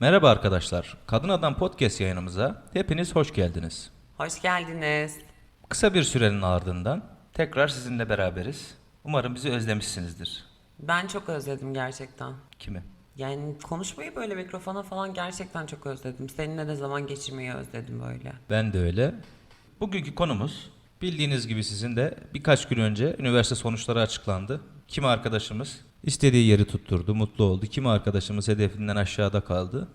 Merhaba arkadaşlar. Kadın Adam Podcast yayınımıza hepiniz hoş geldiniz. Hoş geldiniz. Kısa bir sürenin ardından tekrar sizinle beraberiz. Umarım bizi özlemişsinizdir. Ben çok özledim gerçekten. Kimi? Yani konuşmayı böyle mikrofona falan gerçekten çok özledim. Seninle de zaman geçirmeyi özledim böyle. Ben de öyle. Bugünkü konumuz bildiğiniz gibi sizin de birkaç gün önce üniversite sonuçları açıklandı. Kimi arkadaşımız istediği yeri tutturdu, mutlu oldu. Kimi arkadaşımız hedefinden aşağıda kaldı.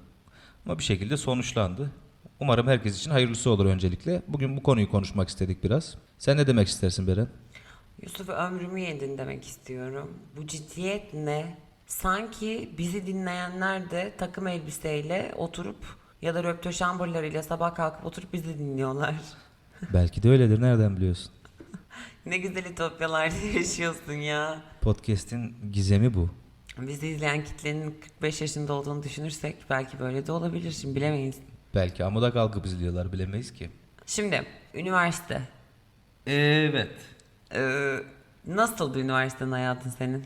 Ama bir şekilde sonuçlandı. Umarım herkes için hayırlısı olur öncelikle. Bugün bu konuyu konuşmak istedik biraz. Sen ne demek istersin Beren? Yusuf ömrümü yedin demek istiyorum. Bu ciddiyet ne? Sanki bizi dinleyenler de takım elbiseyle oturup ya da röptöşamburlarıyla sabah kalkıp oturup bizi dinliyorlar. Belki de öyledir. Nereden biliyorsun? ne güzel ütopyalarda yaşıyorsun ya. Podcast'in gizemi bu. Bizi izleyen kitlenin 45 yaşında olduğunu düşünürsek belki böyle de olabilir. Şimdi bilemeyiz. Belki amuda kalkıp izliyorlar bilemeyiz ki. Şimdi üniversite. Evet. Ee, nasıl bir üniversitenin hayatın senin?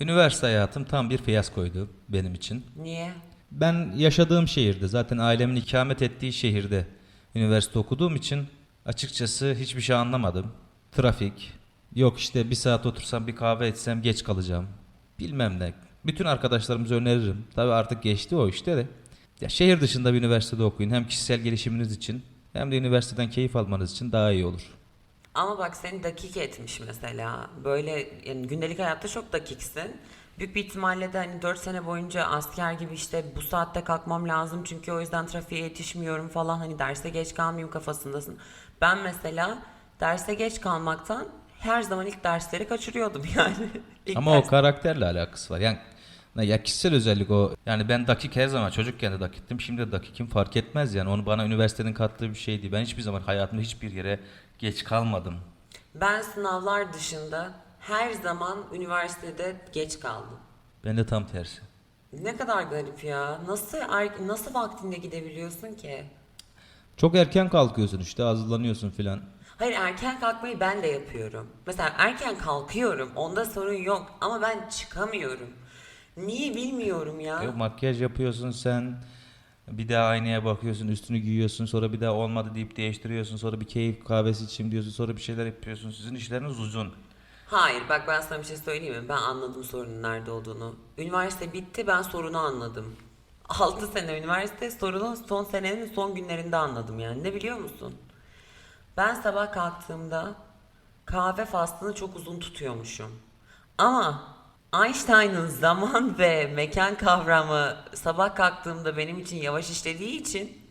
Üniversite hayatım tam bir fiyaskoydu benim için. Niye? Ben yaşadığım şehirde zaten ailemin ikamet ettiği şehirde üniversite okuduğum için açıkçası hiçbir şey anlamadım. Trafik, yok işte bir saat otursam bir kahve içsem geç kalacağım. Bilmem ne. Bütün arkadaşlarımıza öneririm. Tabii artık geçti o işte de. Ya şehir dışında bir üniversitede okuyun. Hem kişisel gelişiminiz için hem de üniversiteden keyif almanız için daha iyi olur. Ama bak seni dakik etmiş mesela. Böyle yani gündelik hayatta çok dakiksin. Büyük bir ihtimalle de hani 4 sene boyunca asker gibi işte bu saatte kalkmam lazım çünkü o yüzden trafiğe yetişmiyorum falan hani derse geç kalmayayım kafasındasın. Ben mesela derse geç kalmaktan her zaman ilk dersleri kaçırıyordum yani. İlk Ama ders- o karakterle alakası var. Yani ya kişisel özellik o. Yani ben dakik her zaman çocukken de dakiktim. Şimdi de dakikim fark etmez yani. Onu bana üniversitenin kattığı bir şeydi. Ben hiçbir zaman hayatımda hiçbir yere geç kalmadım. Ben sınavlar dışında her zaman üniversitede geç kaldım. Ben de tam tersi. Ne kadar garip ya. Nasıl er- nasıl vaktinde gidebiliyorsun ki? Çok erken kalkıyorsun işte hazırlanıyorsun filan. Hayır erken kalkmayı ben de yapıyorum. Mesela erken kalkıyorum. Onda sorun yok ama ben çıkamıyorum. Niye bilmiyorum ya. E, makyaj yapıyorsun sen. Bir daha aynaya bakıyorsun, üstünü giyiyorsun, sonra bir daha olmadı deyip değiştiriyorsun, sonra bir keyif kahvesi içeyim diyorsun, sonra bir şeyler yapıyorsun. Sizin işleriniz uzun. Hayır bak ben sana bir şey söyleyeyim mi? Ben anladım sorunun nerede olduğunu. Üniversite bitti ben sorunu anladım. 6 sene üniversite sorunu son senenin son günlerinde anladım yani. Ne biliyor musun? Ben sabah kalktığımda kahve faslını çok uzun tutuyormuşum. Ama Einstein'ın zaman ve mekan kavramı sabah kalktığımda benim için yavaş işlediği için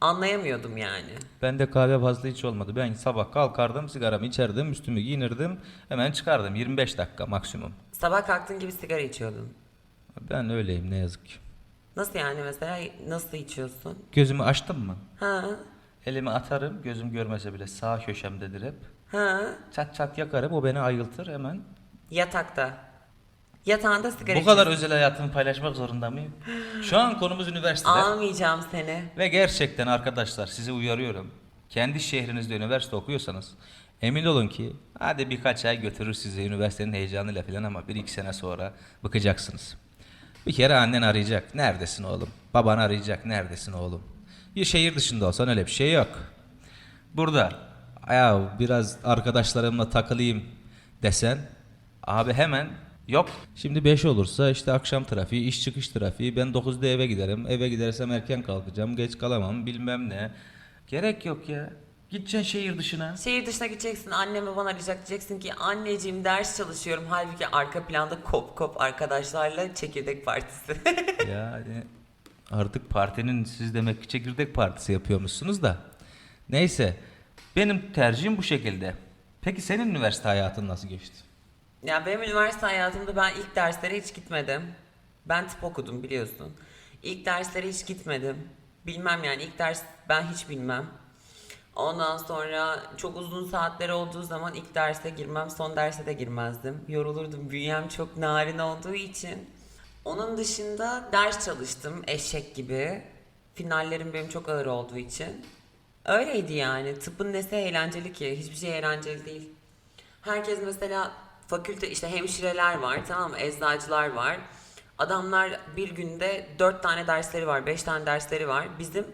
anlayamıyordum yani. Ben de kahve fazla hiç olmadı. Ben sabah kalkardım, sigaramı içerdim, üstümü giyinirdim, hemen çıkardım. 25 dakika maksimum. Sabah kalktığın gibi sigara içiyordun. Ben öyleyim ne yazık ki. Nasıl yani mesela nasıl içiyorsun? Gözümü açtım mı? Ha Elimi atarım, gözüm görmese bile sağ köşemdedir hep. ha Çat çat yakarım, o beni ayıltır hemen. yatakta. Yatağında sigara Bu kadar içiyorsun. özel hayatımı paylaşmak zorunda mıyım? Şu an konumuz üniversitede. Almayacağım seni. Ve gerçekten arkadaşlar sizi uyarıyorum. Kendi şehrinizde üniversite okuyorsanız emin olun ki hadi birkaç ay götürür sizi üniversitenin heyecanıyla falan ama bir iki sene sonra bıkacaksınız. Bir kere annen arayacak. Neredesin oğlum? Baban arayacak. Neredesin oğlum? Bir şehir dışında olsan öyle bir şey yok. Burada ya biraz arkadaşlarımla takılayım desen abi hemen yok. Şimdi 5 olursa işte akşam trafiği, iş çıkış trafiği. Ben 9'da eve giderim. Eve gidersem erken kalkacağım. Geç kalamam bilmem ne. Gerek yok ya. Gideceksin şehir dışına. Şehir dışına gideceksin annem baban arayacak diyeceksin ki anneciğim ders çalışıyorum. Halbuki arka planda kop kop arkadaşlarla çekirdek partisi. yani artık partinin siz demek ki çekirdek partisi yapıyormuşsunuz da. Neyse. Benim tercihim bu şekilde. Peki senin üniversite hayatın nasıl geçti? ya benim üniversite hayatımda ben ilk derslere hiç gitmedim. Ben tıp okudum biliyorsun. İlk derslere hiç gitmedim. Bilmem yani ilk ders ben hiç bilmem. Ondan sonra çok uzun saatler olduğu zaman ilk derse girmem, son derse de girmezdim. Yorulurdum. Bünyem çok narin olduğu için. Onun dışında ders çalıştım eşek gibi. Finallerim benim çok ağır olduğu için. Öyleydi yani. Tıbbın nesi eğlenceli ki? Hiçbir şey eğlenceli değil. Herkes mesela fakülte işte hemşireler var tamam mı? Eczacılar var. Adamlar bir günde 4 tane dersleri var, 5 tane dersleri var. Bizim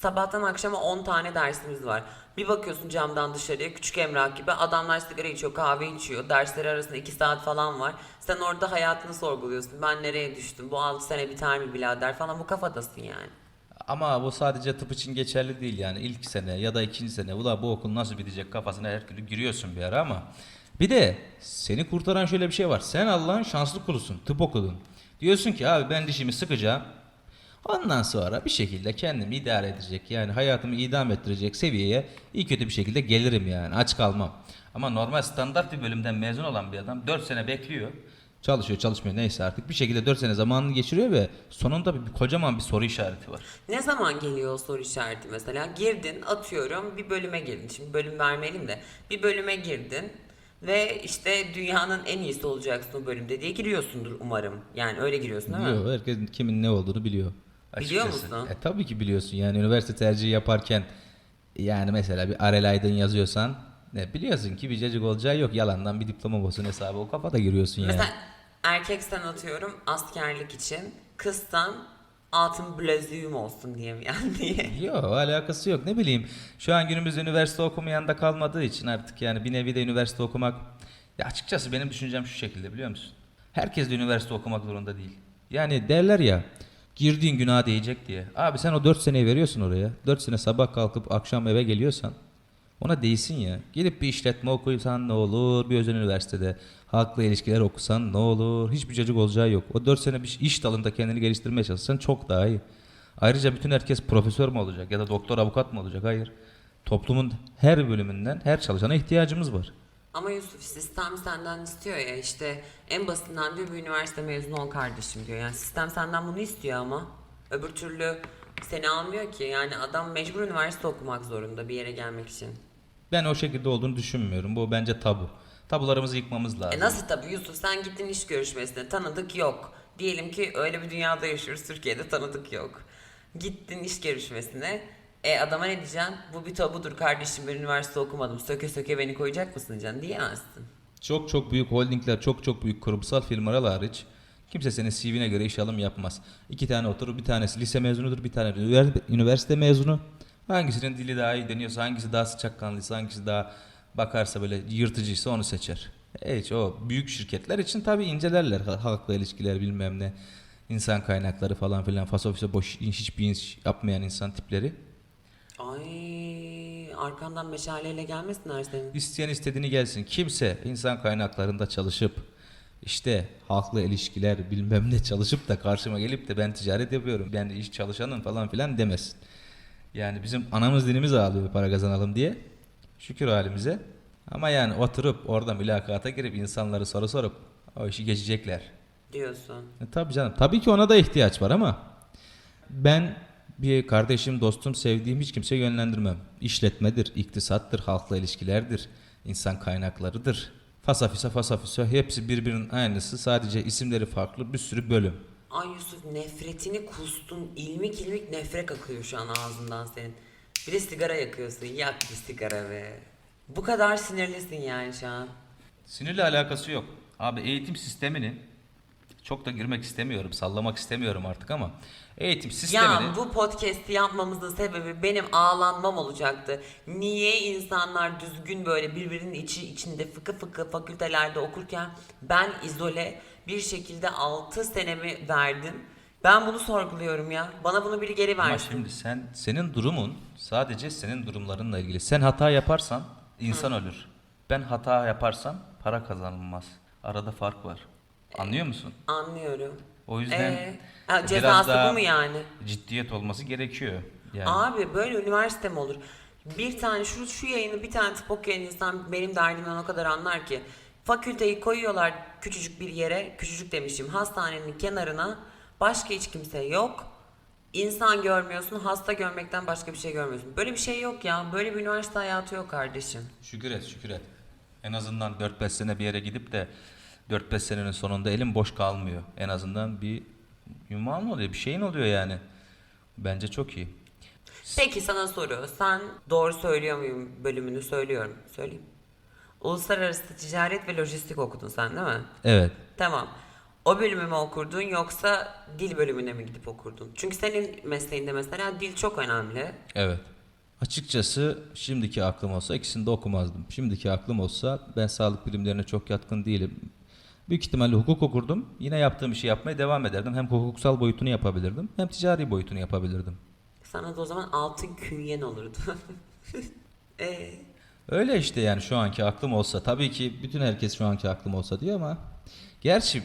sabahtan akşama 10 tane dersimiz var. Bir bakıyorsun camdan dışarıya küçük emrah gibi adamlar sigara içiyor, kahve içiyor. Dersleri arasında 2 saat falan var. Sen orada hayatını sorguluyorsun. Ben nereye düştüm? Bu 6 sene biter mi birader falan bu kafadasın yani. Ama bu sadece tıp için geçerli değil yani ilk sene ya da ikinci sene ula bu okul nasıl bitecek kafasına her türlü giriyorsun bir ara ama bir de seni kurtaran şöyle bir şey var. Sen Allah'ın şanslı kulusun. Tıp okudun. Diyorsun ki abi ben dişimi sıkacağım. Ondan sonra bir şekilde kendimi idare edecek yani hayatımı idam ettirecek seviyeye iyi kötü bir şekilde gelirim yani aç kalmam. Ama normal standart bir bölümden mezun olan bir adam 4 sene bekliyor. Çalışıyor çalışmıyor neyse artık bir şekilde 4 sene zamanını geçiriyor ve sonunda bir, bir kocaman bir soru işareti var. Ne zaman geliyor o soru işareti mesela? Girdin atıyorum bir bölüme girdin. Şimdi bölüm vermeliyim de. Bir bölüme girdin ve işte dünyanın en iyisi olacaksın o bölümde diye giriyorsundur umarım. Yani öyle giriyorsun değil mi? Biliyor. Herkes kimin ne olduğunu biliyor. Biliyor musun? E, tabii ki biliyorsun. Yani üniversite tercihi yaparken yani mesela bir Arel Aydın yazıyorsan ne biliyorsun ki bir cacık olacağı yok. Yalandan bir diploma olsun hesabı o kafada giriyorsun yani. Mesela erkeksen atıyorum askerlik için, kızsan altın bileziğim olsun diye mi yani diye. Yok alakası yok ne bileyim. Şu an günümüzde üniversite okumayan da kalmadığı için artık yani bir nevi de üniversite okumak. Ya açıkçası benim düşüncem şu şekilde biliyor musun? Herkes de üniversite okumak zorunda değil. Yani derler ya girdiğin günaha değecek diye. Abi sen o 4 seneyi veriyorsun oraya. 4 sene sabah kalkıp akşam eve geliyorsan ona değsin ya. Gidip bir işletme okuyorsan ne olur? Bir özel üniversitede halkla ilişkiler okusan ne olur? Hiçbir cacık olacağı yok. O 4 sene bir iş dalında kendini geliştirmeye çalışsan çok daha iyi. Ayrıca bütün herkes profesör mü olacak ya da doktor avukat mı olacak? Hayır. Toplumun her bölümünden her çalışana ihtiyacımız var. Ama Yusuf sistem senden istiyor ya işte en basitinden diyor bir üniversite mezunu ol kardeşim diyor. Yani sistem senden bunu istiyor ama öbür türlü seni almıyor ki. Yani adam mecbur üniversite okumak zorunda bir yere gelmek için. Ben o şekilde olduğunu düşünmüyorum. Bu bence tabu. Tabularımızı yıkmamız lazım. E nasıl tabii Yusuf sen gittin iş görüşmesine tanıdık yok. Diyelim ki öyle bir dünyada yaşıyoruz Türkiye'de tanıdık yok. Gittin iş görüşmesine e adama ne diyeceksin? Bu bir tabudur kardeşim ben üniversite okumadım. Söke söke beni koyacak mısın diyeceksin diyemezsin. Çok çok büyük holdingler, çok çok büyük kurumsal firmalar hariç kimse senin CV'ne göre iş alım yapmaz. İki tane oturur, bir tanesi lise mezunudur, bir tane ünivers- üniversite mezunu. Hangisinin dili daha iyi deniyorsa, hangisi daha sıcakkanlıysa, hangisi daha bakarsa böyle yırtıcıysa onu seçer. Hiç o büyük şirketler için tabii incelerler ha- halkla ilişkiler bilmem ne. insan kaynakları falan filan fasofise boş hiçbir iş yapmayan insan tipleri. Ay arkandan meşaleyle gelmesinler senin. İsteyen istediğini gelsin. Kimse insan kaynaklarında çalışıp işte halkla ilişkiler bilmem ne çalışıp da karşıma gelip de ben ticaret yapıyorum. Ben iş çalışanım falan filan demesin. Yani bizim anamız dilimiz ağlıyor para kazanalım diye. Şükür halimize. Ama yani oturup orada mülakata girip insanları soru sorup o işi geçecekler. Diyorsun. E, tabii canım. Tabii ki ona da ihtiyaç var ama ben bir kardeşim, dostum, sevdiğim hiç kimseye yönlendirmem. İşletmedir, iktisattır, halkla ilişkilerdir, insan kaynaklarıdır. Fasafisa fasafisa hepsi birbirinin aynısı. Sadece isimleri farklı bir sürü bölüm. Ay Yusuf nefretini kustun. ilmik ilmik nefret akıyor şu an ağzından senin. Bir de sigara yakıyorsun. Yak bir sigara be. Bu kadar sinirlisin yani şu an. Sinirle alakası yok. Abi eğitim sisteminin çok da girmek istemiyorum, sallamak istemiyorum artık ama eğitim sisteminin Ya bu podcast'i yapmamızın sebebi benim ağlanmam olacaktı. Niye insanlar düzgün böyle birbirinin içi içinde fıkı fıkı fakültelerde okurken ben izole bir şekilde 6 senemi verdim. Ben bunu sorguluyorum ya. Bana bunu biri geri Ama versin. şimdi sen senin durumun sadece senin durumlarınla ilgili. Sen hata yaparsan insan ölür. Ben hata yaparsam para kazanılmaz. Arada fark var. Anlıyor musun? Anlıyorum. O yüzden Ee, biraz cezası daha bu mu yani? Ciddiyet olması gerekiyor. Yani Abi böyle üniversite mi olur? Bir tane şu şu yayını bir tane tıp okuyan insan benim derdimden o kadar anlar ki. Fakülteyi koyuyorlar küçücük bir yere, küçücük demişim hastanenin kenarına. Başka hiç kimse yok. İnsan görmüyorsun, hasta görmekten başka bir şey görmüyorsun. Böyle bir şey yok ya. Böyle bir üniversite hayatı yok kardeşim. şükür et şükür et. En azından 4-5 sene bir yere gidip de 4-5 senenin sonunda elim boş kalmıyor. En azından bir yumağın oluyor, bir şeyin oluyor yani. Bence çok iyi. Peki sana soru. Sen doğru söylüyor muyum bölümünü söylüyorum. Söyleyeyim. Uluslararası ticaret ve lojistik okudun sen değil mi? Evet. Tamam. O bölümü mü okurdun yoksa dil bölümüne mi gidip okurdun? Çünkü senin mesleğinde mesela dil çok önemli. Evet. Açıkçası şimdiki aklım olsa ikisini de okumazdım. Şimdiki aklım olsa ben sağlık bilimlerine çok yatkın değilim. Büyük ihtimalle hukuk okurdum. Yine yaptığım işi yapmaya devam ederdim. Hem hukuksal boyutunu yapabilirdim hem ticari boyutunu yapabilirdim. Sana da o zaman altın künyen olurdu. Ee, Öyle işte yani şu anki aklım olsa. Tabii ki bütün herkes şu anki aklım olsa diyor ama gerçi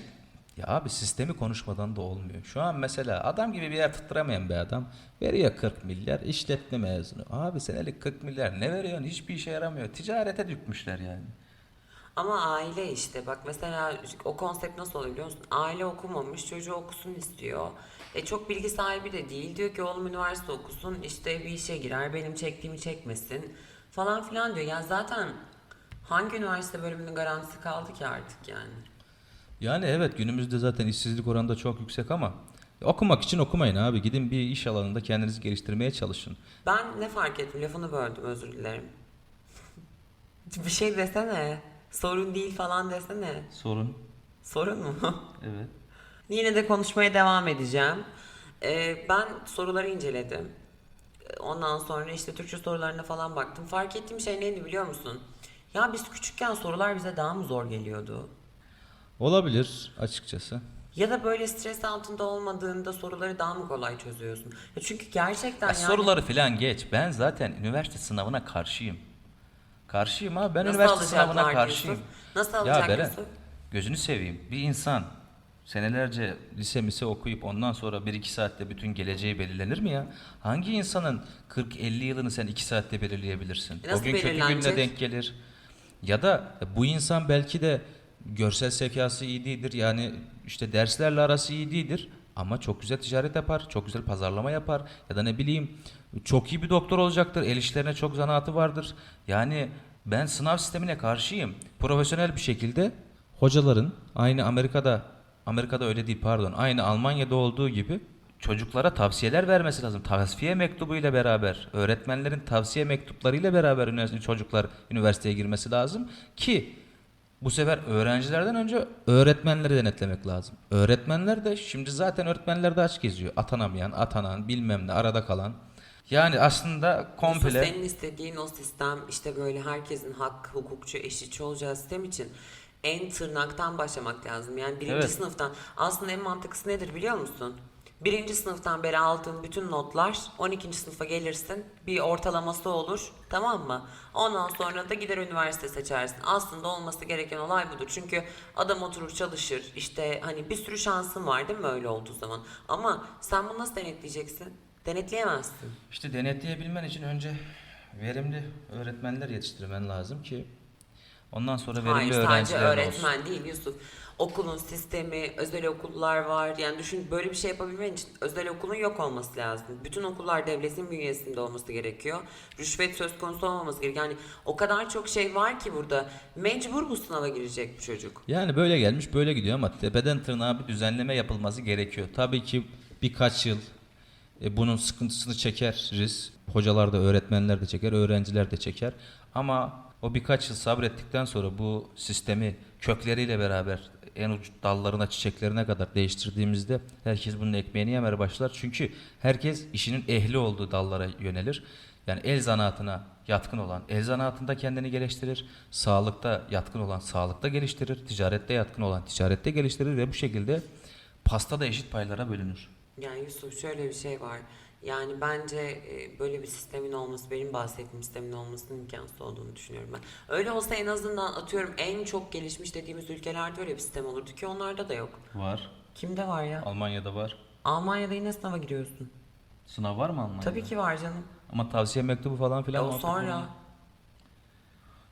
ya abi sistemi konuşmadan da olmuyor. Şu an mesela adam gibi bir yer tutturamayan bir adam veriyor 40 milyar işletme mezunu. Abi senelik 40 milyar ne veriyorsun? Hiçbir işe yaramıyor. Ticarete dökmüşler yani. Ama aile işte bak mesela o konsept nasıl oluyor biliyor musun? Aile okumamış çocuğu okusun istiyor. E çok bilgi sahibi de değil. Diyor ki oğlum üniversite okusun işte bir işe girer benim çektiğimi çekmesin falan filan diyor. Yani zaten hangi üniversite bölümünün garantisi kaldı ki artık yani? Yani evet günümüzde zaten işsizlik oranı da çok yüksek ama okumak için okumayın abi. Gidin bir iş alanında kendinizi geliştirmeye çalışın. Ben ne fark ettim lafını böldüm özür dilerim. bir şey desene. Sorun değil falan desene. Sorun. Sorun mu? Evet. Yine de konuşmaya devam edeceğim. Ee, ben soruları inceledim. Ondan sonra işte Türkçe sorularına falan baktım. Fark ettiğim şey neydi biliyor musun? Ya biz küçükken sorular bize daha mı zor geliyordu? Olabilir açıkçası. Ya da böyle stres altında olmadığında soruları daha mı kolay çözüyorsun? Ya çünkü gerçekten Ya yani... soruları falan geç. Ben zaten üniversite sınavına karşıyım. Karşıyım abi. Ben Nasıl üniversite sınavına karşıyım. Yusuf? Nasıl Ya alacak Beren, Yusuf? gözünü seveyim. Bir insan senelerce lise mise okuyup ondan sonra 1-2 saatte bütün geleceği belirlenir mi ya? Hangi insanın 40-50 yılını sen 2 saatte belirleyebilirsin? E nasıl o gün kötü gününe belirlenecek? denk gelir. Ya da bu insan belki de görsel zekası iyi değildir. Yani işte derslerle arası iyi değildir. Ama çok güzel ticaret yapar, çok güzel pazarlama yapar ya da ne bileyim çok iyi bir doktor olacaktır, el işlerine çok zanaatı vardır. Yani ben sınav sistemine karşıyım. Profesyonel bir şekilde hocaların aynı Amerika'da Amerika'da öyle değil pardon aynı Almanya'da olduğu gibi çocuklara tavsiyeler vermesi lazım. Tavsiye mektubuyla beraber, öğretmenlerin tavsiye mektuplarıyla beraber üniversite çocuklar üniversiteye girmesi lazım ki bu sefer öğrencilerden önce öğretmenleri denetlemek lazım. Öğretmenler de şimdi zaten öğretmenler de aç geziyor. Atanamayan, atanan, bilmem ne arada kalan. Yani aslında komple senin istediğin o sistem işte böyle herkesin hak, hukukçu, eşitçi olacağı sistem için en tırnaktan başlamak lazım. Yani birinci Evet. sınıftan. Aslında en mantıklısı nedir biliyor musun? Birinci sınıftan beri aldığın bütün notlar 12. sınıfa gelirsin. Bir ortalaması olur. Tamam mı? Ondan sonra da gider üniversite seçersin. Aslında olması gereken olay budur. Çünkü adam oturur çalışır. İşte hani bir sürü şansın var değil mi öyle olduğu zaman? Ama sen bunu nasıl denetleyeceksin? Denetleyemezsin. işte denetleyebilmen için önce verimli öğretmenler yetiştirmen lazım ki ondan sonra verimli Hayır sadece öğrenciler olsun. öğretmen değil Yusuf. Okulun sistemi, özel okullar var. Yani düşün böyle bir şey yapabilmen için özel okulun yok olması lazım. Bütün okullar devletin bünyesinde olması gerekiyor. Rüşvet söz konusu olmaması gerekiyor. Yani o kadar çok şey var ki burada. Mecbur bu sınava girecek bu çocuk. Yani böyle gelmiş böyle gidiyor ama tepeden tırnağa bir düzenleme yapılması gerekiyor. Tabii ki birkaç yıl e, bunun sıkıntısını çekeriz. Hocalar da öğretmenler de çeker, öğrenciler de çeker. Ama o birkaç yıl sabrettikten sonra bu sistemi kökleriyle beraber en uç dallarına, çiçeklerine kadar değiştirdiğimizde herkes bunun ekmeğini yemeye başlar. Çünkü herkes işinin ehli olduğu dallara yönelir. Yani el zanaatına yatkın olan el zanaatında kendini geliştirir. Sağlıkta yatkın olan sağlıkta geliştirir. Ticarette yatkın olan ticarette geliştirir ve bu şekilde pasta da eşit paylara bölünür. Yani Yusuf şöyle bir şey var. Yani bence e, böyle bir sistemin olması, benim bahsettiğim sistemin olmasının imkansız olduğunu düşünüyorum ben. Öyle olsa en azından atıyorum en çok gelişmiş dediğimiz ülkelerde öyle bir sistem olurdu ki onlarda da yok. Var. Kimde var ya? Almanya'da var. Almanya'da yine sınava giriyorsun. Sınav var mı Almanya'da? Tabii ki var canım. Ama tavsiye mektubu falan filan Ya o sonra oluyor.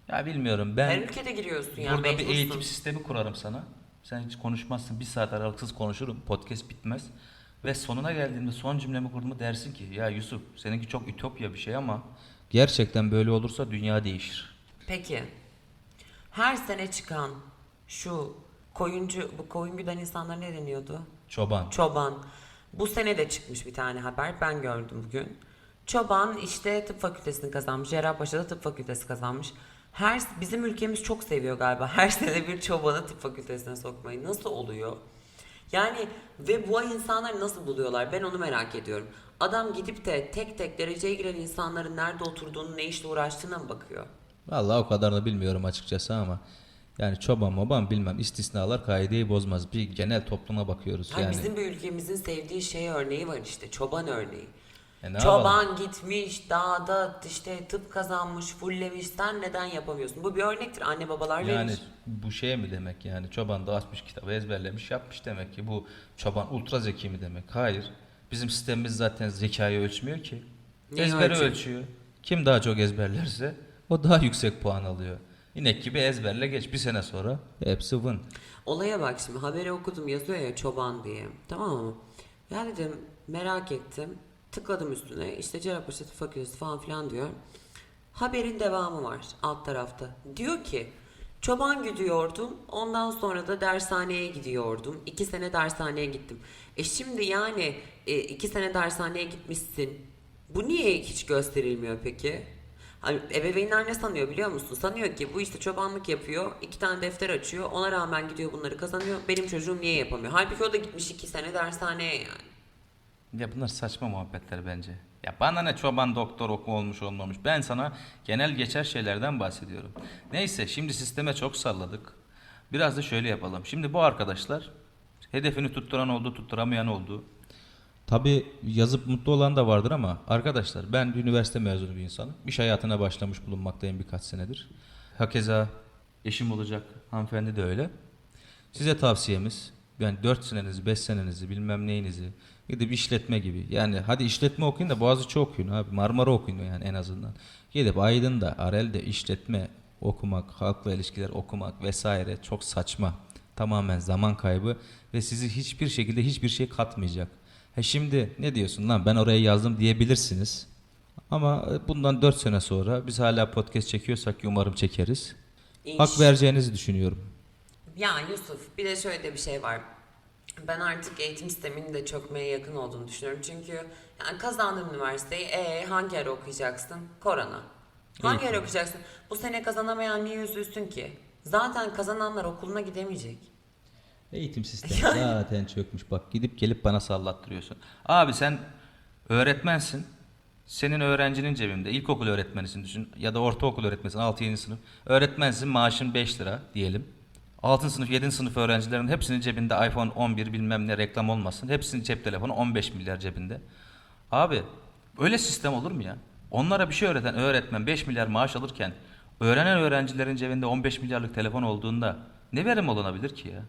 Ya bilmiyorum ben her ülkede giriyorsun yani burada bir eğitim sistemi kurarım sana. Sen hiç konuşmazsın. Bir saat aralıksız konuşurum. Podcast bitmez. Ve sonuna geldiğimde son cümlemi kurduğumda dersin ki ya Yusuf seninki çok ütopya bir şey ama gerçekten böyle olursa dünya değişir. Peki her sene çıkan şu koyuncu, bu koyun güden insanlar ne deniyordu? Çoban. Çoban. Bu sene de çıkmış bir tane haber. Ben gördüm bugün. Çoban işte tıp fakültesini kazanmış. Cerrahpaşa'da tıp fakültesi kazanmış. Her bizim ülkemiz çok seviyor galiba. Her sene bir çobanı tıp fakültesine sokmayı. Nasıl oluyor? Yani ve bu insanları nasıl buluyorlar? Ben onu merak ediyorum. Adam gidip de tek tek dereceye giren insanların nerede oturduğunu, ne işle uğraştığına mı bakıyor? Vallahi o kadarını bilmiyorum açıkçası ama yani çoban moban bilmem istisnalar kaideyi bozmaz. Bir genel topluma bakıyoruz Yani yani. bizim bir ülkemizin sevdiği şey örneği var işte. Çoban örneği. E ne Çoban gitmiş dağda işte tıp kazanmış, fullemiş. Sen neden yapamıyorsun? Bu bir örnektir. Anne babalar Yani verir. bu şey mi demek yani çoban da açmış kitabı ezberlemiş yapmış demek ki bu çoban ultra zeki mi demek? Hayır. Bizim sistemimiz zaten zekayı ölçmüyor ki. Neyi Ezberi ölçüyor? ölçüyor. Kim daha çok ezberlerse o daha yüksek puan alıyor. İnek gibi ezberle geç bir sene sonra hepsi vın. Olaya bak şimdi haberi okudum yazıyor ya çoban diye. Tamam mı? Ya dedim merak ettim. Tıkladım üstüne işte Cerrahpaşa Tıp Fakültesi falan filan diyor. Haberin devamı var alt tarafta. Diyor ki çoban gidiyordum ondan sonra da dershaneye gidiyordum. İki sene dershaneye gittim. E şimdi yani e, iki sene dershaneye gitmişsin. Bu niye hiç gösterilmiyor peki? Hani ebeveynler ne sanıyor biliyor musun? Sanıyor ki bu işte çobanlık yapıyor, iki tane defter açıyor, ona rağmen gidiyor bunları kazanıyor. Benim çocuğum niye yapamıyor? Halbuki o da gitmiş iki sene dershaneye yani. Ya bunlar saçma muhabbetler bence. Ya bana ne çoban doktor oku olmuş olmamış. Ben sana genel geçer şeylerden bahsediyorum. Neyse şimdi sisteme çok salladık. Biraz da şöyle yapalım. Şimdi bu arkadaşlar hedefini tutturan oldu, tutturamayan oldu. Tabi yazıp mutlu olan da vardır ama arkadaşlar ben üniversite mezunu bir insanım. İş hayatına başlamış bulunmaktayım birkaç senedir. Hakeza eşim olacak hanımefendi de öyle. Size tavsiyemiz yani 4 senenizi 5 senenizi bilmem neyinizi gidip işletme gibi yani hadi işletme okuyun da Boğaziçi okuyun abi Marmara okuyun yani en azından. Gidip Aydın'da Arel'de işletme okumak halkla ilişkiler okumak vesaire çok saçma tamamen zaman kaybı ve sizi hiçbir şekilde hiçbir şey katmayacak. He şimdi ne diyorsun lan ben oraya yazdım diyebilirsiniz. Ama e, bundan 4 sene sonra biz hala podcast çekiyorsak ki umarım çekeriz. İnş- Hak vereceğinizi düşünüyorum. Ya Yusuf bir de şöyle de bir şey var. Ben artık eğitim sisteminin de çökmeye yakın olduğunu düşünüyorum. Çünkü yani kazandın üniversiteyi. E hangi ara okuyacaksın? Korona. Hangi ara okuyacaksın? Bu sene kazanamayan niye üzülsün ki? Zaten kazananlar okuluna gidemeyecek. Eğitim sistemi zaten çökmüş. Bak gidip gelip bana sallattırıyorsun. Abi sen öğretmensin. Senin öğrencinin cebinde ilkokul öğretmenisin düşün ya da ortaokul öğretmenisin 6-7 sınıf. Öğretmensin maaşın 5 lira diyelim. 6. sınıf 7. sınıf öğrencilerin hepsinin cebinde iPhone 11 bilmem ne reklam olmasın. Hepsinin cep telefonu 15 milyar cebinde. Abi öyle sistem olur mu ya? Onlara bir şey öğreten öğretmen 5 milyar maaş alırken öğrenen öğrencilerin cebinde 15 milyarlık telefon olduğunda ne verim olunabilir ki ya?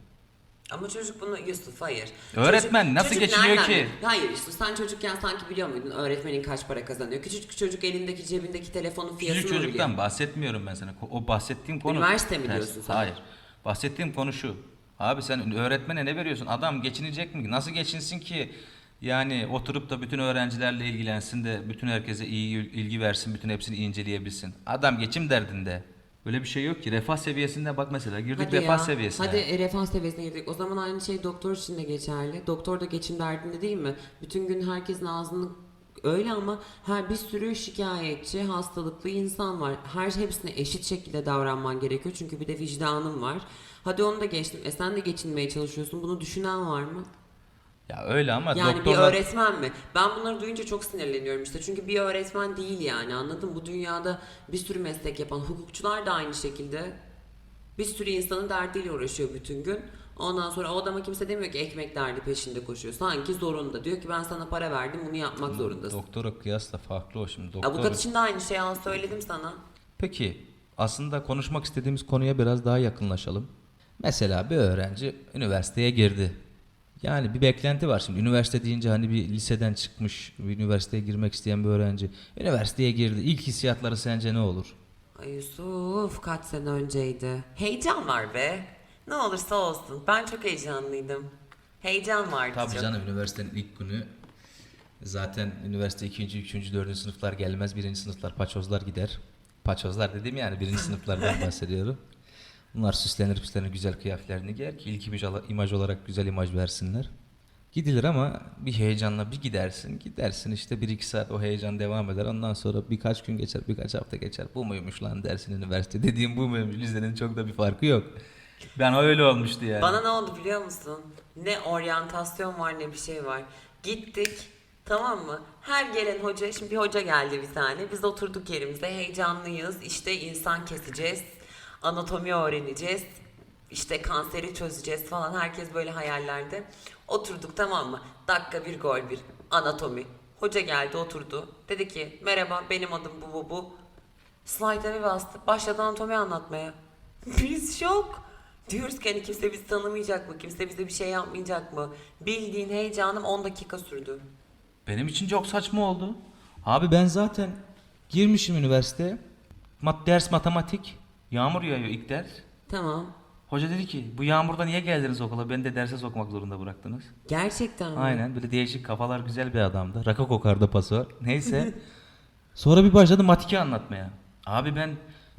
Ama çocuk bunu Yusuf hayır. Öğretmen nasıl geçiniyor nereden- ki? Hayır Yusuf sen çocukken sanki biliyor muydun öğretmenin kaç para kazanıyor? Küçük çocuk elindeki cebindeki telefonun fiyatını Küçük çocuktan biliyor? bahsetmiyorum ben sana. O bahsettiğim konu... Üniversite mi Ters. diyorsun sen? Hayır. Bahsettiğim konu şu. Abi sen öğretmene ne veriyorsun? Adam geçinecek mi? Nasıl geçinsin ki? Yani oturup da bütün öğrencilerle ilgilensin de bütün herkese iyi ilgi versin, bütün hepsini inceleyebilsin. Adam geçim derdinde. Böyle bir şey yok ki. Refah seviyesinde bak mesela girdik Hadi refah ya. seviyesine. Hadi e, refah seviyesine girdik. O zaman aynı şey doktor için de geçerli. Doktor da geçim derdinde değil mi? Bütün gün herkesin ağzını öyle ama her bir sürü şikayetçi, hastalıklı insan var. Her hepsine eşit şekilde davranman gerekiyor. Çünkü bir de vicdanın var. Hadi onu da geçtim. E sen de geçinmeye çalışıyorsun. Bunu düşünen var mı? Ya öyle ama Yani bir doktorlar... öğretmen mi? Ben bunları duyunca çok sinirleniyorum işte. Çünkü bir öğretmen değil yani anladın? Bu dünyada bir sürü meslek yapan hukukçular da aynı şekilde. Bir sürü insanın derdiyle uğraşıyor bütün gün. Ondan sonra o adama kimse demiyor ki ekmek derdi peşinde koşuyor. Sanki zorunda. Diyor ki ben sana para verdim bunu yapmak zorundasın. Doktora kıyasla farklı o şimdi. Doktor... Avukat için de aynı şeyi an söyledim sana. Peki aslında konuşmak istediğimiz konuya biraz daha yakınlaşalım. Mesela bir öğrenci üniversiteye girdi. Yani bir beklenti var şimdi. Üniversite deyince hani bir liseden çıkmış bir üniversiteye girmek isteyen bir öğrenci. Üniversiteye girdi. İlk hissiyatları sence ne olur? Ay Yusuf kaç sene önceydi. Heyecan var be. Ne olursa olsun. Ben çok heyecanlıydım. Heyecan vardı Tabii çok. canım üniversitenin ilk günü zaten üniversite ikinci, üçüncü, dördüncü sınıflar gelmez. Birinci sınıflar paçozlar gider. Paçozlar dediğim yani birinci sınıflardan bahsediyorum. Bunlar süslenir püslenir güzel kıyafetlerini giyer ki ilk imaj, imaj olarak güzel imaj versinler. Gidilir ama bir heyecanla bir gidersin. Gidersin işte bir iki saat o heyecan devam eder. Ondan sonra birkaç gün geçer, birkaç hafta geçer. Bu muymuş lan dersin üniversite. Dediğim bu muymuş? Lisenin çok da bir farkı yok. Ben öyle olmuştu yani. Bana ne oldu biliyor musun? Ne oryantasyon var ne bir şey var. Gittik tamam mı? Her gelen hoca, şimdi bir hoca geldi bir tane. Biz oturduk yerimize heyecanlıyız. İşte insan keseceğiz. Anatomi öğreneceğiz. işte kanseri çözeceğiz falan. Herkes böyle hayallerde. Oturduk tamam mı? Dakika bir gol bir. Anatomi. Hoca geldi oturdu. Dedi ki merhaba benim adım bu bu bu. Slide'a bir bastı. Başladı anatomi anlatmaya. Biz şok. Diyoruz ki hani kimse bizi tanımayacak mı? Kimse bize bir şey yapmayacak mı? Bildiğin heyecanım 10 dakika sürdü. Benim için çok saçma oldu. Abi ben zaten girmişim üniversiteye. Mat ders matematik. Yağmur yağıyor ilk ders. Tamam. Hoca dedi ki bu yağmurda niye geldiniz okula? Beni de derse sokmak zorunda bıraktınız. Gerçekten mi? Aynen böyle değişik kafalar güzel bir adamdı. Raka kokarda pası var. Neyse. Sonra bir başladı matiki anlatmaya. Abi ben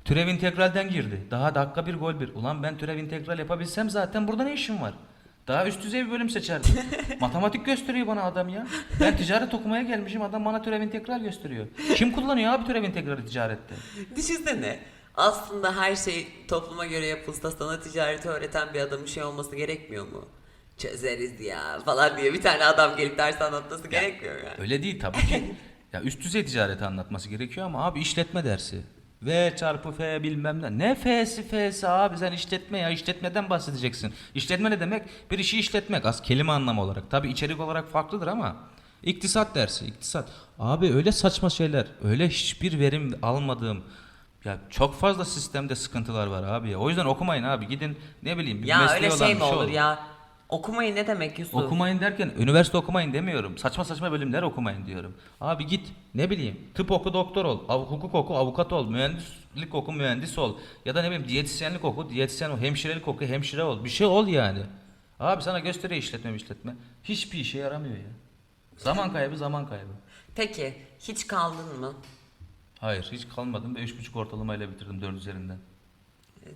türev integralden girdi. Daha dakika bir gol bir. Ulan ben türev integral yapabilsem zaten burada ne işim var? Daha üst düzey bir bölüm seçerdim. Matematik gösteriyor bana adam ya. Ben ticaret okumaya gelmişim adam bana türev integral gösteriyor. Kim kullanıyor abi türev integrali ticarette? Düşünsene. Aslında her şey topluma göre yapılsa sana ticareti öğreten bir adamın şey olması gerekmiyor mu? Çözeriz ya falan diye bir tane adam gelip ders anlatması gerekmiyor yani. Öyle değil tabii ki. ya üst düzey ticareti anlatması gerekiyor ama abi işletme dersi. V çarpı F bilmem ne. Ne F'si F'si abi sen işletme ya işletmeden bahsedeceksin. İşletme ne demek? Bir işi işletmek az kelime anlamı olarak. Tabii içerik olarak farklıdır ama iktisat dersi iktisat. Abi öyle saçma şeyler öyle hiçbir verim almadığım ya çok fazla sistemde sıkıntılar var abi ya. O yüzden okumayın abi. Gidin ne bileyim bir Ya mesleği öyle olan şey bir mi olur olun. ya? Okumayı ne demek Yusuf? Okumayın derken üniversite okumayın demiyorum. Saçma saçma bölümler okumayın diyorum. Abi git ne bileyim tıp oku doktor ol, av- hukuk oku avukat ol, mühendislik oku mühendis ol. Ya da ne bileyim diyetisyenlik oku diyetisyen ol, hemşirelik oku hemşire ol. Bir şey ol yani. Abi sana gösteriyor işletme işletme. Hiçbir işe yaramıyor ya. Zaman kaybı zaman kaybı. Peki hiç kaldın mı? Hayır hiç kalmadım ve 3.5 ortalamayla bitirdim 4 üzerinden.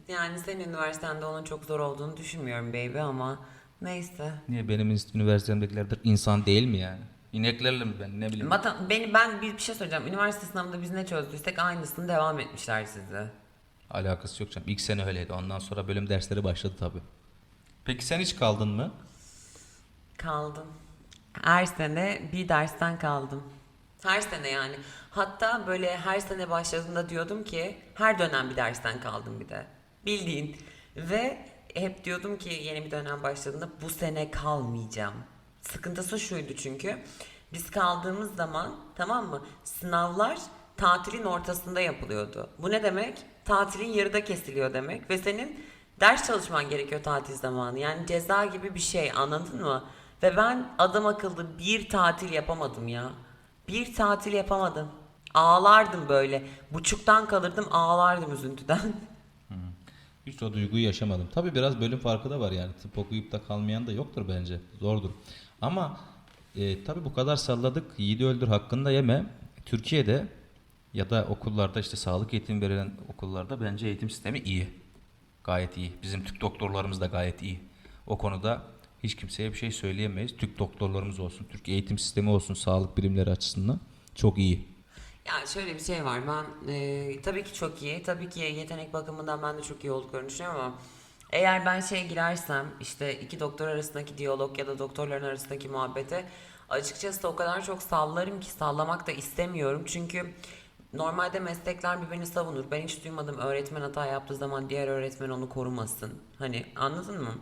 Yani senin üniversitende onun çok zor olduğunu düşünmüyorum baby ama neyse. Niye benim üst- üniversitemdekilerdir insan değil mi yani? İneklerle mi ben ne bileyim. Mata, beni ben bir, bir şey söyleyeceğim. Üniversite sınavında biz ne çözdüysek aynısını devam etmişler size. Alakası yok canım. İlk sene öyleydi. Ondan sonra bölüm dersleri başladı tabii. Peki sen hiç kaldın mı? Kaldım. Her sene bir dersten kaldım. Her sene yani. Hatta böyle her sene başladığında diyordum ki her dönem bir dersten kaldım bir de. Bildiğin. Ve hep diyordum ki yeni bir dönem başladığında bu sene kalmayacağım. Sıkıntısı şuydu çünkü. Biz kaldığımız zaman tamam mı? Sınavlar tatilin ortasında yapılıyordu. Bu ne demek? Tatilin yarıda kesiliyor demek ve senin ders çalışman gerekiyor tatil zamanı. Yani ceza gibi bir şey anladın mı? Ve ben adam akıllı bir tatil yapamadım ya. Bir tatil yapamadım. Ağlardım böyle. Buçuktan kalırdım ağlardım üzüntüden. Hiç o duyguyu yaşamadım. Tabii biraz bölüm farkı da var yani. Tıp okuyup da kalmayan da yoktur bence. Zordur. Ama e, tabii bu kadar salladık. Yiğidi öldür hakkında yeme. Türkiye'de ya da okullarda işte sağlık eğitimi verilen okullarda bence eğitim sistemi iyi. Gayet iyi. Bizim Türk doktorlarımız da gayet iyi. O konuda hiç kimseye bir şey söyleyemeyiz. Türk doktorlarımız olsun, Türk eğitim sistemi olsun sağlık birimleri açısından çok iyi. Ya şöyle bir şey var. Ben e, tabii ki çok iyi. Tabii ki yetenek bakımından ben de çok iyi olduklarını düşünüyorum ama eğer ben şey girersem işte iki doktor arasındaki diyalog ya da doktorların arasındaki muhabbete açıkçası o kadar çok sallarım ki sallamak da istemiyorum. Çünkü normalde meslekler birbirini savunur. Ben hiç duymadım öğretmen hata yaptığı zaman diğer öğretmen onu korumasın. Hani anladın mı?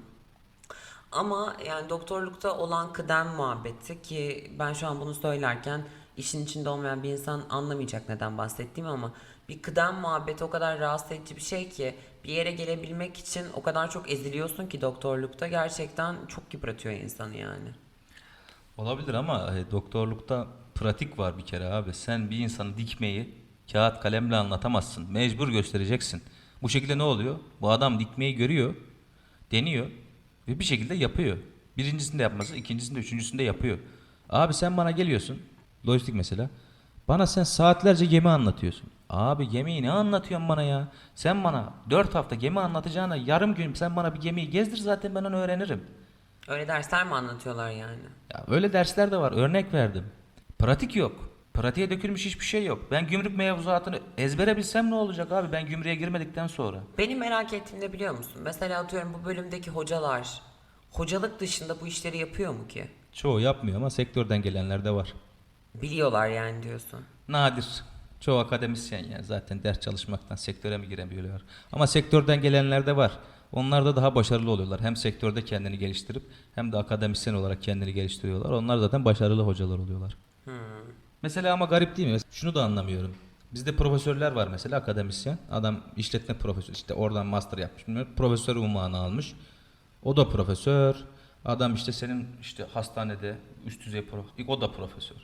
Ama yani doktorlukta olan kıdem muhabbeti ki ben şu an bunu söylerken işin içinde olmayan bir insan anlamayacak neden bahsettiğimi ama bir kıdem muhabbeti o kadar rahatsız edici bir şey ki bir yere gelebilmek için o kadar çok eziliyorsun ki doktorlukta gerçekten çok yıpratıyor insanı yani. Olabilir ama e, doktorlukta pratik var bir kere abi. Sen bir insanı dikmeyi kağıt kalemle anlatamazsın. Mecbur göstereceksin. Bu şekilde ne oluyor? Bu adam dikmeyi görüyor, deniyor ve bir şekilde yapıyor. Birincisinde yapması, ikincisinde, üçüncüsünde yapıyor. Abi sen bana geliyorsun, lojistik mesela. Bana sen saatlerce gemi anlatıyorsun. Abi gemiyi ne anlatıyorsun bana ya? Sen bana 4 hafta gemi anlatacağına yarım gün sen bana bir gemiyi gezdir zaten ben onu öğrenirim. Öyle dersler mi anlatıyorlar yani? Ya öyle dersler de var. Örnek verdim. Pratik yok. Pratiğe dökülmüş hiçbir şey yok. Ben gümrük mevzuatını ezbere bilsem ne olacak abi? Ben gümrüğe girmedikten sonra. Benim merak ettiğim ne biliyor musun? Mesela atıyorum bu bölümdeki hocalar hocalık dışında bu işleri yapıyor mu ki? Çoğu yapmıyor ama sektörden gelenler de var. Biliyorlar yani diyorsun. Nadir. Çoğu akademisyen yani zaten ders çalışmaktan sektöre mi giremiyorlar. Ama sektörden gelenler de var. Onlar da daha başarılı oluyorlar. Hem sektörde kendini geliştirip hem de akademisyen olarak kendini geliştiriyorlar. Onlar zaten başarılı hocalar oluyorlar. Mesela ama garip değil mi? Şunu da anlamıyorum. Bizde profesörler var mesela akademisyen. Adam işletme profesörü işte oradan master yapmış. Profesör unvanı almış. O da profesör. Adam işte senin işte hastanede üst düzey profesör. O da profesör.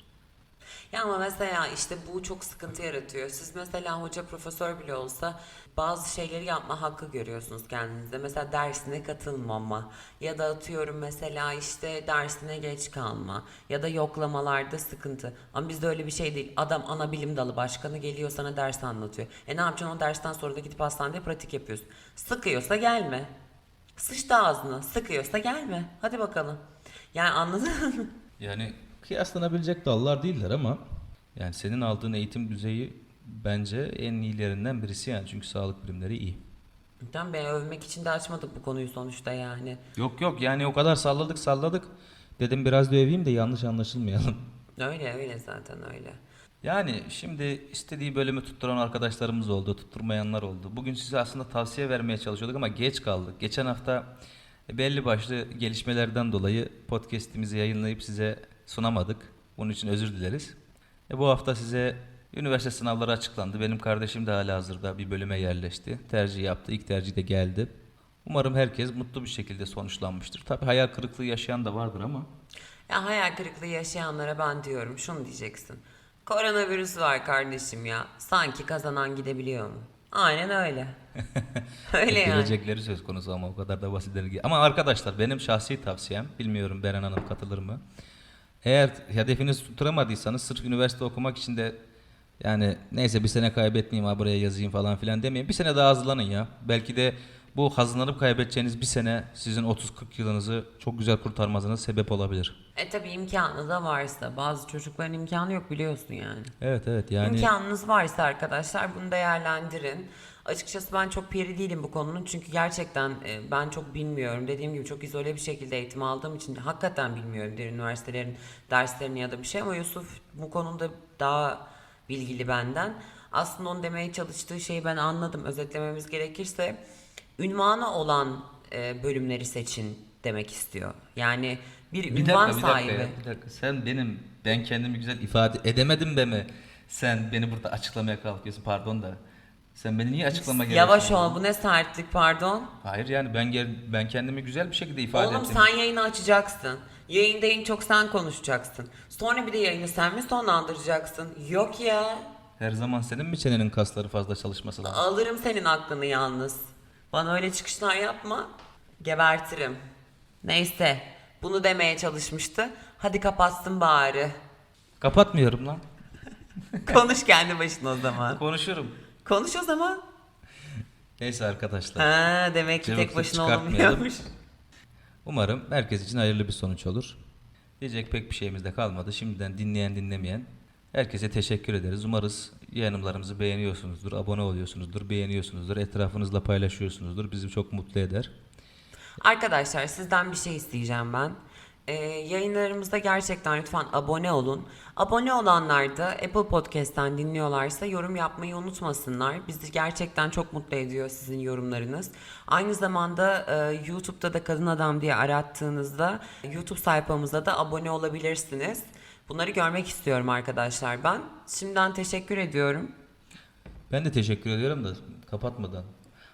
Ya ama mesela işte bu çok sıkıntı yaratıyor. Siz mesela hoca profesör bile olsa bazı şeyleri yapma hakkı görüyorsunuz kendinizde. Mesela dersine katılmama ya da atıyorum mesela işte dersine geç kalma ya da yoklamalarda sıkıntı. Ama bizde öyle bir şey değil. Adam ana bilim dalı başkanı geliyor sana ders anlatıyor. E ne yapacaksın o dersten sonra da gidip hastanede pratik yapıyorsun. Sıkıyorsa gelme. Sıçtı ağzına. Sıkıyorsa gelme. Hadi bakalım. Yani anladın mı? Yani kıyaslanabilecek dallar değiller ama yani senin aldığın eğitim düzeyi bence en iyilerinden birisi yani çünkü sağlık bilimleri iyi. Tamam ben övmek için de açmadık bu konuyu sonuçta yani. Yok yok yani o kadar salladık salladık. Dedim biraz da öveyim de yanlış anlaşılmayalım. Öyle öyle zaten öyle. Yani şimdi istediği bölümü tutturan arkadaşlarımız oldu, tutturmayanlar oldu. Bugün size aslında tavsiye vermeye çalışıyorduk ama geç kaldık. Geçen hafta belli başlı gelişmelerden dolayı podcast'imizi yayınlayıp size sunamadık. Bunun için özür dileriz. E bu hafta size üniversite sınavları açıklandı. Benim kardeşim de hala hazırda bir bölüme yerleşti. Tercih yaptı. İlk tercih de geldi. Umarım herkes mutlu bir şekilde sonuçlanmıştır. Tabii hayal kırıklığı yaşayan da vardır ama Ya hayal kırıklığı yaşayanlara ben diyorum şunu diyeceksin. Koronavirüs var kardeşim ya. Sanki kazanan gidebiliyor mu? Aynen öyle. öyle yani. Gelecekleri söz konusu ama o kadar da basit değil. Ama arkadaşlar benim şahsi tavsiyem, bilmiyorum Beren Hanım katılır mı? Eğer hedefinizi tutturamadıysanız sırf üniversite okumak için de yani neyse bir sene kaybetmeyeyim ha buraya yazayım falan filan demeyin. Bir sene daha hazırlanın ya. Belki de bu hazırlanıp kaybedeceğiniz bir sene sizin 30-40 yılınızı çok güzel kurtarmanıza sebep olabilir. E tabi imkanı da varsa. Bazı çocukların imkanı yok biliyorsun yani. Evet evet yani İmkanınız varsa arkadaşlar bunu değerlendirin. Açıkçası ben çok peri değilim bu konunun çünkü gerçekten e, ben çok bilmiyorum. Dediğim gibi çok izole bir şekilde eğitim aldığım için hakikaten bilmiyorum diğer üniversitelerin derslerini ya da bir şey ama Yusuf bu konuda daha bilgili benden. Aslında onun demeye çalıştığı şeyi ben anladım. Özetlememiz gerekirse ünvanı olan e, bölümleri seçin demek istiyor. Yani bir, Bir ünvan dakika, bir dakika sahibi. ya, bir dakika. Sen benim, ben kendimi güzel ifade edemedim be mi? Sen beni burada açıklamaya kalkıyorsun, pardon da. Sen beni niye açıklama Yavaş gerekiyor? ol bu ne sertlik pardon. Hayır yani ben gel, ben kendimi güzel bir şekilde ifade Oğlum ettim. sen yayını açacaksın. Yayında en çok sen konuşacaksın. Sonra bir de yayını sen mi sonlandıracaksın? Yok ya. Her zaman senin mi çenenin kasları fazla çalışması lazım? Alırım senin aklını yalnız. Bana öyle çıkışlar yapma. Gebertirim. Neyse. Bunu demeye çalışmıştı. Hadi kapatsın bari. Kapatmıyorum lan. Konuş kendi başına o zaman. Konuşurum. Konuş o zaman. Neyse arkadaşlar. Ha demek ki tek başına olmuyormuş. Umarım herkes için hayırlı bir sonuç olur. Diyecek pek bir şeyimiz de kalmadı. Şimdiden dinleyen dinlemeyen herkese teşekkür ederiz. Umarız yayınlarımızı beğeniyorsunuzdur, abone oluyorsunuzdur, beğeniyorsunuzdur, etrafınızla paylaşıyorsunuzdur. Bizi çok mutlu eder. Arkadaşlar sizden bir şey isteyeceğim ben. Ee, yayınlarımızda gerçekten lütfen abone olun. Abone olanlar da Apple Podcast'ten dinliyorlarsa yorum yapmayı unutmasınlar. Bizi gerçekten çok mutlu ediyor sizin yorumlarınız. Aynı zamanda e, YouTube'da da Kadın Adam diye arattığınızda YouTube sayfamıza da abone olabilirsiniz. Bunları görmek istiyorum arkadaşlar ben. Şimdiden teşekkür ediyorum. Ben de teşekkür ediyorum da kapatmadan.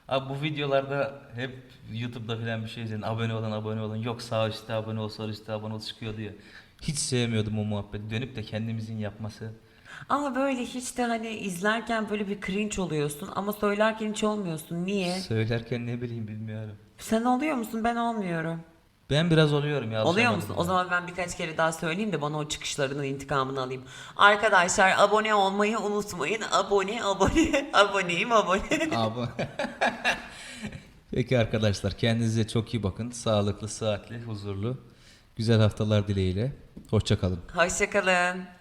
Abi bu videolarda hep YouTube'da falan bir şey izleyin. Abone olun, abone olun. Yok sağ üstte abone ol, sol üstte abone ol çıkıyor diye. Hiç sevmiyordum o muhabbeti. Dönüp de kendimizin yapması. Ama böyle hiç de hani izlerken böyle bir cringe oluyorsun ama söylerken hiç olmuyorsun. Niye? Söylerken ne bileyim bilmiyorum. Sen oluyor musun? Ben olmuyorum. Ben biraz oluyorum ya. Oluyor musun? O zaman ben birkaç kere daha söyleyeyim de bana o çıkışlarının intikamını alayım. Arkadaşlar abone olmayı unutmayın. Abone, abone, aboneyim, abone. Abi. Peki arkadaşlar kendinize çok iyi bakın. Sağlıklı, sıhhatli, huzurlu, güzel haftalar dileğiyle. Hoşçakalın. Hoşçakalın.